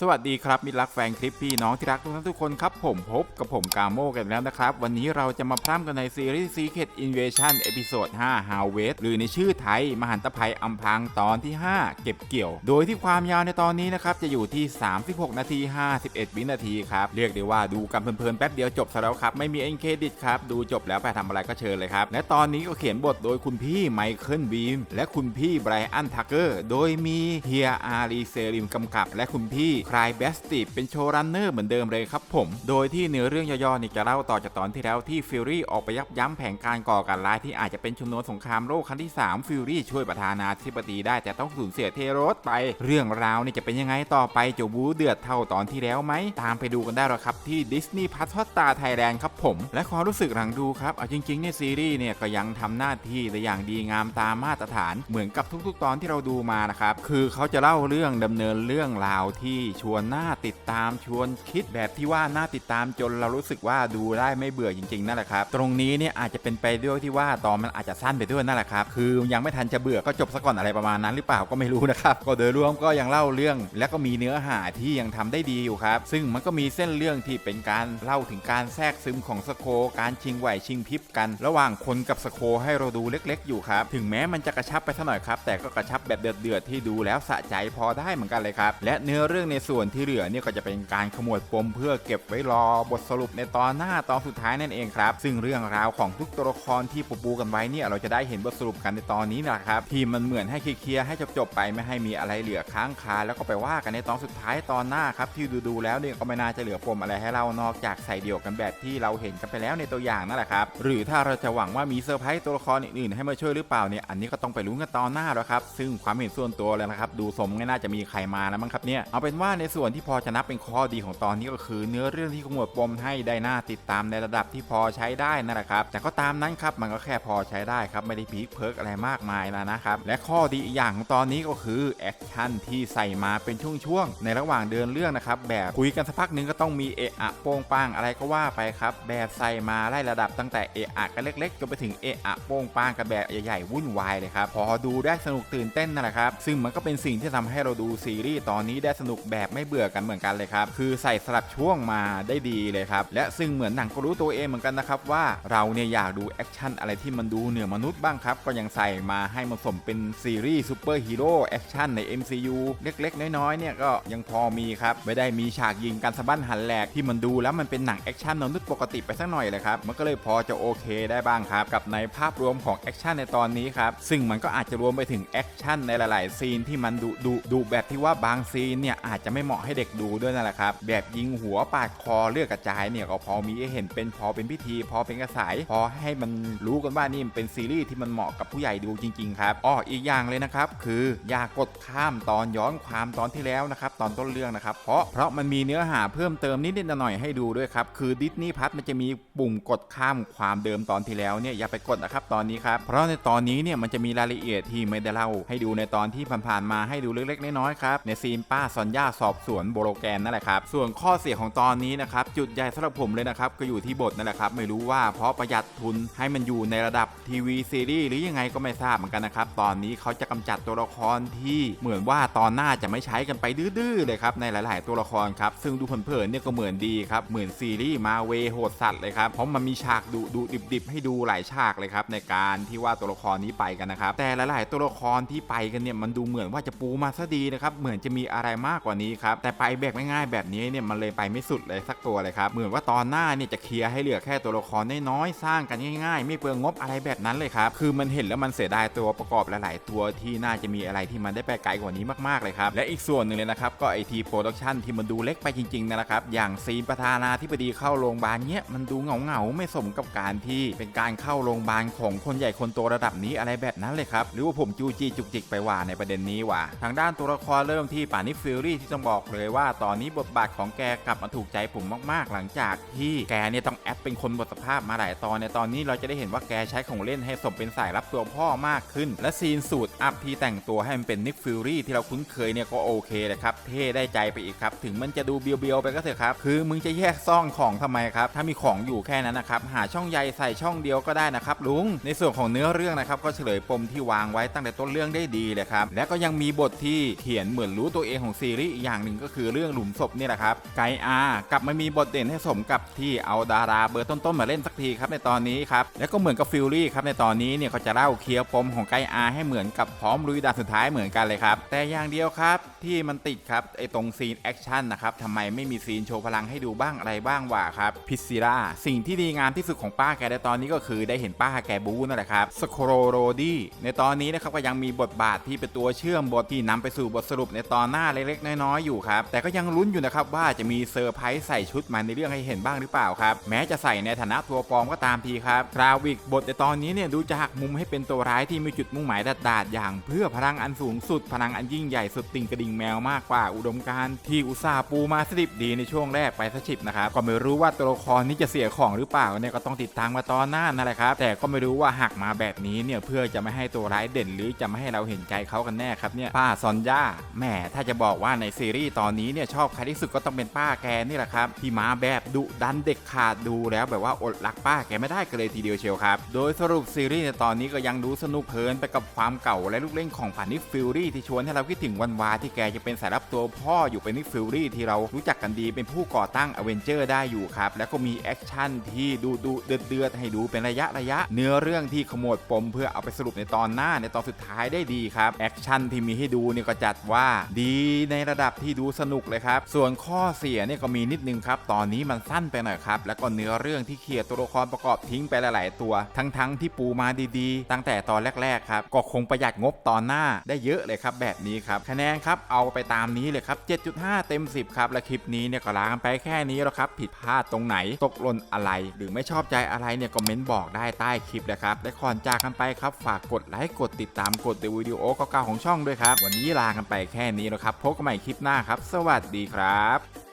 สวัสดีครับมิตรรักแฟนคลิปพี่น้องที่รักทุกท่านทุกคนครับผมพบกับผมกาโมกันแล้วนะครับ วันนี้เราจะมาพร่ำกันในซีรีส์ Secret Invasion เอพิโซด5 Harvest หรือในชื่อไทย มหันตภัยอัมพังตอนที่ 5 เก็บเกี่ยว โดยที่ความยาวในตอนนี้นะครับ จะอยู่ที่ 36 นาที 51 วินาทีครับ เรียกได้ว่าดูกันเพลินๆแป๊บเดียวจบซะแล้วครับ ไม่มีเอ็นเครดิตครับ ดูจบแล้วไปทำอะไรก็เชิญเลยครับ และตอนนี้ก็เขียนบทโดยคุณพี่ไมเคิลบีมและคุณพี่ไบรอันทักเกอร์โดยมีเฮียอารีเซริมกำกับและคุณพี่คลายเบสติเป็นโชว์รันเนอร์เหมือนเดิมเลยครับผม โดยที่เนื้อเรื่องย่อๆนี่จะเล่าต่อจากตอนที่แล้วที่ฟิลลี่ออกไปยับยั้งแผนการก่อการร้ายที่อาจจะเป็นชนวนสงครามโลกครั้งที่ 3 ฟิลลี่ช่วยประธานาธิบดีได้แต่ต้องสูญเสียเทโรสไป เรื่องราวนี่จะเป็นยังไงต่อไปจะบูเดือดเท่าตอนที่แล้วไหม ตามไปดูกันได้หรอครับที่ดิสนีย์พัทฮอตตาไทยแลนด์ครับผม และความรู้สึกหลังดูครับเอาจริงๆเนี่ยซีรีส์เนี่ยก็ยังทำหน้าที่ได้อย่างดีงามตามมาตรฐานเหมือนกับทุก ๆ ตอนที่เราดูมานะครับคือเขาจะเล่าเรื่องดำเนินเรื่องราวที่ชวนน่าติดตามชวนคิดแบบที่ว่าน่าติดตามจนเรารู้สึกว่าดูได้ไม่เบื่อจริงๆนั่นแหละครับ ตรงนี้เนี่ยอาจจะเป็นไปด้วยที่ว่าตอนมันอาจจะสั้นไปด้วยนั่นแหละครับคือยังไม่ทันจะเบื่อก็จบซะก่อนอะไรประมาณนั้นหรือเปล่าก็ไม่รู้นะครับก็โดยรวมก็ยังเล่าเรื่อง และก็มีเนื้อหาที่ยังทำได้ดีอยู่ครับ ซึ่งมันก็มีเส้นเรื่องที่เป็นการเล่าถึงการแทรกซึมของสโค การชิงไหวชิงพริบกัน ระหว่างคนกับสโคให้เราดูเล็ก ๆ อยู่ครับถึงแม้มันจะกระชับไปสักหน่อยครับแต่ก็กระชับแบบเดือดๆที่ดูแล้วสะใจพอได้เหมือนกันเลยครับและเนื้อเรื่องในส่วนที่เหลือเนี่ยก็จะเป็นการขมวดปมเพื่อเก็บไว้รอบทสรุปในตอนหน้าตอนสุดท้ายนั่นเองครับ ซึ่งเรื่องราวของทุกตัวละครที่ปูปูกันไว้เนี่ยเราจะได้เห็นบทสรุปกันในตอนนี้นะครับที่มันเหมือนให้เคลียร์ให้จบๆไปไม่ให้มีอะไรเหลือค้างคาแล้วก็ไปว่ากันในตอนสุดท้ายตอนหน้าครับที่ดูๆแล้วเนี่ยก็ไม่น่าจะเหลือปมอะไรให้เรานอกจากใส่เดี่ยวกันแบบที่เราเห็นกันไปแล้วในตัวอย่างนั่นแหละครับหรือถ้าเราจะหวังว่ามีเซอร์ไพรส์ตัวละครอื่นๆให้มาช่วยหรือเปล่าเนี่ยอันนี้ก็ต้องไปลุ้นกันตอนหน้าแล้วครับซึ่งความเห็นส่วนตัวเลยนะครับดูสมไม่น่าจะมีใครมาแล้วมั้งครับเนี่ยเอาเป็นว่าในส่วนที่พอจะนับเป็นข้อดีของตอนนี้ก็คือ เนื้อเรื่องที่ขมวดปมให้ได้น่าติดตามในระดับที่พอใช้ได้นั่นแหละครับแต่ก็ตามนั้นครับมันก็แค่พอใช้ได้ครับไม่ได้พีคเพิร์กอะไรมากมายแล้วนะครับและข้อดีอีกอย่างของตอนนี้ก็คือแอคชั่นที่ใส่มาเป็นช่วงๆในระหว่างเดินเรื่องนะครับแบบคุยกันสักพักหนึ่งก็ต้องมีเอะอะโป้งป้างอะไรก็ว่าไปครับแบบใส่มาไล่ระดับตั้งแต่เอะอะกันเล็กๆจนไปถึงเอะอะโป้งป้างกันแบบใหญ่ๆวุ่นวายเลยครับพอดูได้สนุกตื่นเต้นนั่นแหละครับซึ่งมันก็เป็นสิ่งที่ทำให้เราดูซีรีส์ตอนนี้ได้สนุกแบบไม่เบื่อกันเหมือนกันเลยครับ คือใส่สลับช่วงมาได้ดีเลยครับ และซึ่งเหมือนหนังก็รู้ตัวเองเหมือนกันนะครับว่าเราเนี่ยอยากดูแอคชั่นอะไรที่มันดูเหนือมนุษย์บ้างครับก็ยังใส่มาให้มันสมเป็นซีรีส์ซูเปอร์ฮีโร่แอคชั่นใน MCU เล็กๆ น้อยๆเนี่ยก็ยังพอมีครับไม่ได้มีฉากยิงกันสะบั้นหันแหลกที่มันดูแล้วมันเป็นหนังแอคชั่นมนุษย์ปกติไปสักหน่อยเลยครับมันก็เลยพอจะโอเคได้บ้างครับกับในภาพรวมของแอคชั่นในตอนนี้ครับซึ่งมันก็อาจจะรวมไปถึงแอคชั่นในหลาย ๆ ซีนที่มันดูดูดูแบบที่ว่าบางซีนเนี่ยอาจจะไม่เหมาะให้เด็กดูด้วยนั่นแหละครับ แบบยิงหัวปาดคอเลือดกระจายเนี่ยก็พอมีให้เห็นเป็นพอเป็นพิธี พอเป็นกระสายพอให้มันรู้กันว่านี่เป็นซีรีส์ที่มันเหมาะกับผู้ใหญ่ดูจริงๆครับอ้ออีกอย่างเลยนะครับคืออย่ากดข้ามตอนย้อนความตอนที่แล้วนะครับตอนต้นเรื่องนะครับเพราะเพราะมันมีเนื้อหาเพิ่มเติมนิดๆหน่อยๆให้ดูด้วยครับคือดิสนีย์พัทมันจะมีปุ่มกดข้ามความเดิมตอนที่แล้วเนี่ยอย่าไปกดนะครับตอนนี้ครับเพราะในตอนนี้เนี่ยมันจะมีรายละเอียดที่ไม่ได้เล่าให้ดูในตอนที่ผ่านๆมาให้ดูเล็กๆน้อยๆครับในซีนป้าซอนย่าสอบสวนโบโลแกนนั่นแหละครับ ส่วนข้อเสียของตอนนี้นะครับจุดใหญ่สำหรับผมเลยนะครับก็อยู่ที่บทนั่นแหละครับไม่รู้ว่าเพราะประหยัดทุนให้มันอยู่ในระดับทีวีซีรีส์หรือยังไงก็ไม่ทราบเหมือนกันนะครับตอนนี้เขาจะกำจัดตัวละครที่เหมือนว่าตอนหน้าจะไม่ใช้กันไปดื้อๆเลยครับในหลาย ๆ ตัวละครครับซึ่งดูเผินๆเนี่ยก็เหมือนดีครับเหมือนซีรีส์มาเวโหดสัตว์เลยครับเพราะมันมีฉากดุดุดิบๆ ให้ดูหลายฉากเลยครับในการที่ว่าตัวละครนี้ไปกันนะครับแต่หลาย ๆ ตัวละครที่ไปกันเนี่ยมันดูเหมือนว่าจะปูมาซะดีนะครับเหมือนจะมีอะไรมากกว่านี้ครับแต่ไปแบบง่ายๆแบบนี้เนี่ยมันเลยไปไม่สุดเลยสักตัวเลยครับเหมือนว่าตอนหน้าเนี่ยจะเคลียร์ให้เหลือแค่ตัวละครน้อยๆสร้างกันง่ายๆ ไม่เปลืองงบอะไรแบบนั้นเลยครับคือมันเห็นแล้วมันเสียดายตัวประกอบหลายๆตัวที่น่าจะมีอะไรที่มันได้ไปไกลกว่านี้มากๆเลยครับและอีกส่วนหนึ่งเลยนะครับก็ไอทีโปรดักชันที่มันดูเล็กไปจริงๆนั่นแหละครับอย่างซีนประธานาธิบดีเข้าโรงพยาบาลเนี้ยมันดูเหงาๆไม่สมกับการที่เป็นการเข้าโรงพยาบาลของคนใหญ่คนโตระดับนี้อะไรแบบนั้นเลยครับหรือว่าผมจูจีจุกจิกไปว่าในประเด็นนี้ว่ะทางด้านตัวละครเริ่มที่ป่านิฟิลลี่ที่ต้องบอกเลยว่าตอนนี้บทบาทของแกกลับมาถูกใจผมมากๆ หลังจากที่แกเนี่ยต้องแอปเป็นคนบทสภาพมาหลายตอนในตอนนี้เราจะได้เห็นว่าแกใช้ของเล่นให้สมเป็นสายรับตัวพ่อมากขึ้น และซีนสูตรอัพที่แต่งตัวให้มันเป็นนิกฟิลลี่ที่เราคุ้นเคยเนี่ยก็โอเคเลยครับเท่ได้ใจไปอีกครับ ถึงมันจะดูเบียวๆไปก็เถอะครับ คือมึงจะแยกซ่องของทำไมครับ ถ้ามีของอยู่แค่นั้นนะครับ หาช่องใยใส่ช่องเดียวก็ได้นะครับลุง ในส่วนของเนื้อเรื่องนะครับก็เฉลยปมที่วางไว้ตั้งแต่ต้นเรื่องได้ดีเลยครับ และก็ยังมีบทที่เขียนเหมือนรู้ตัวเองของซีรีส์อย่างหนึ่งก็คือเรื่องหลุมศพนี่แหละครับไกอากลับมามีบทเด่นให้สมกับที่เอาดาราเบอร์ต้นๆมาเล่นสักทีครับในตอนนี้ครับแล้วก็เหมือนกับฟิลลี่ครับในตอนนี้เนี่ยเขาจะเล่าเคลียร์ปมของไกอาให้เหมือนกับพร้อมลุยด่านสุดท้ายเหมือนกันเลยครับแต่อย่างเดียวครับที่มันติดครับไอตรงซีนแอคชั่นนะครับทำไมไม่มีซีนโชว์พลังให้ดูบ้างอะไรบ้างวะครับพิซซิล่าสิ่งที่ดีงามที่สุดของป้าแกในตอนนี้ก็คือได้เห็นป้าแกบูนั่นแหละครับสโครโรดี้ในตอนนี้นะครับก็ยังมีบทบาทที่เป็นตัวเชื่อมบทที่นำไปสู่บทสรุปในตอนหน้าเล็กๆน้อยๆอยู่ครับ แต่ก็ยังลุ้นอยู่นะครับว่าจะมีเซอร์ไพรส์ใส่ชุดมันในเรื่องให้เห็นบ้างหรือเปล่าครับแม้จะใส่ในฐานะตัวปลอมก็ตามทีครับคราวิกบทในตอนนี้เนี่ยดูจะหักมุมให้เป็นตัวร้ายที่มีจุดมุ่งหมายดาดอย่างเพื่อพลังอันสูงสุดพลังอันยิ่งใหญ่สุดติงกระดิ่งแมวมากกว่าอุดมการที่อุตสาปูมาสดิบดีในช่วงแรกไปสชิบนะครับก็ไม่รู้ว่าตัวละครนี้จะเสียของหรือเปล่าเนี่ยก็ต้องติดตามมาตอนหน้านั่นแหละครับ แต่ก็ไม่รู้ว่าหักมาแบบนี้เนี่ยเพื่อจะไม่ให้ตัวร้ายเด่น หรือจะไม่ให้เราเห็นใจเขากันแน่ครับเนี่ยป้าซอนย่าแหมถ้าจะบอกว่าในซีรีส์ตอนนี้เนี่ยชอบใครที่สุดก็ต้องเป็นป้าแกนี่แหละครับที่มาแบบดุดันเด็กขาดดูแล้วแบบว่าอดรักป้าแกไม่ได้กันเลยทีเดียวเชียวครับ โดยสรุปซีรีส์ในตอนนี้ก็ยังดูสนุกเพลินไปกับความเก่าและลูกเล่นของผ่านนิกฟิลลี่ที่ชวนให้เราคิดถึงวันวาที่แกจะเป็นสายลับตัวพ่ออยู่เป็นนิกฟิลลี่ที่เรารู้จักกันดีเป็นผู้ก่อตั้งอเวนเจอร์ได้อยู่ครับ แล้วก็มีแอคชั่นที่ดูดูเดือดเดือดให้ดูเป็นระยะระยะ เนื้อเรื่องที่ขมวดปมเพื่อเอาไปสรุปในตอนหน้าในตอนสุดท้ายได้ดีครับแอคชั่นที่มีให้ดูเนี่ยก็จัดว่าดีในระดับที่ดูสนุกเลยครับ ส่วนข้อเสียเนี่ยก็มีนิดนึงครับ ตอนนี้มันสั้นไปหน่อยครับ แล้วก็เนื้อเรื่องที่เคลียร์ตัวละครประกอบทิ้งไปหลาย ๆ ตัว ทั้งๆที่ปูมาดีๆ ตั้งแต่ตอนแรก ๆ ครับ ก็คงประหยัดงบตอนหน้าได้เยอะเลยครับ แบบนี้ครับ คะแนนครับ เอาไปตามนี้เลยครับ 7.5 เต็ม 10 ครับ และคลิปนี้เนี่ยก็ลากันไปแค่นี้แล้วครับ ผิดพลาดตรงไหน ตกหล่นอะไร หรือไม่ชอบใจอะไรเนี่ยคอมเมนต์บอกได้ใต้คลิปเลยครับ และก่อนจากกันไปครับ ฝากกดไลค์ กดติดตาม กดดูวิดีโอเก่าๆของช่องด้วยครับ วันนี้ลากันไปแค่นี้แล้วครับ พบกันใหม่คลิปหน้าครับ สวัสดีครับ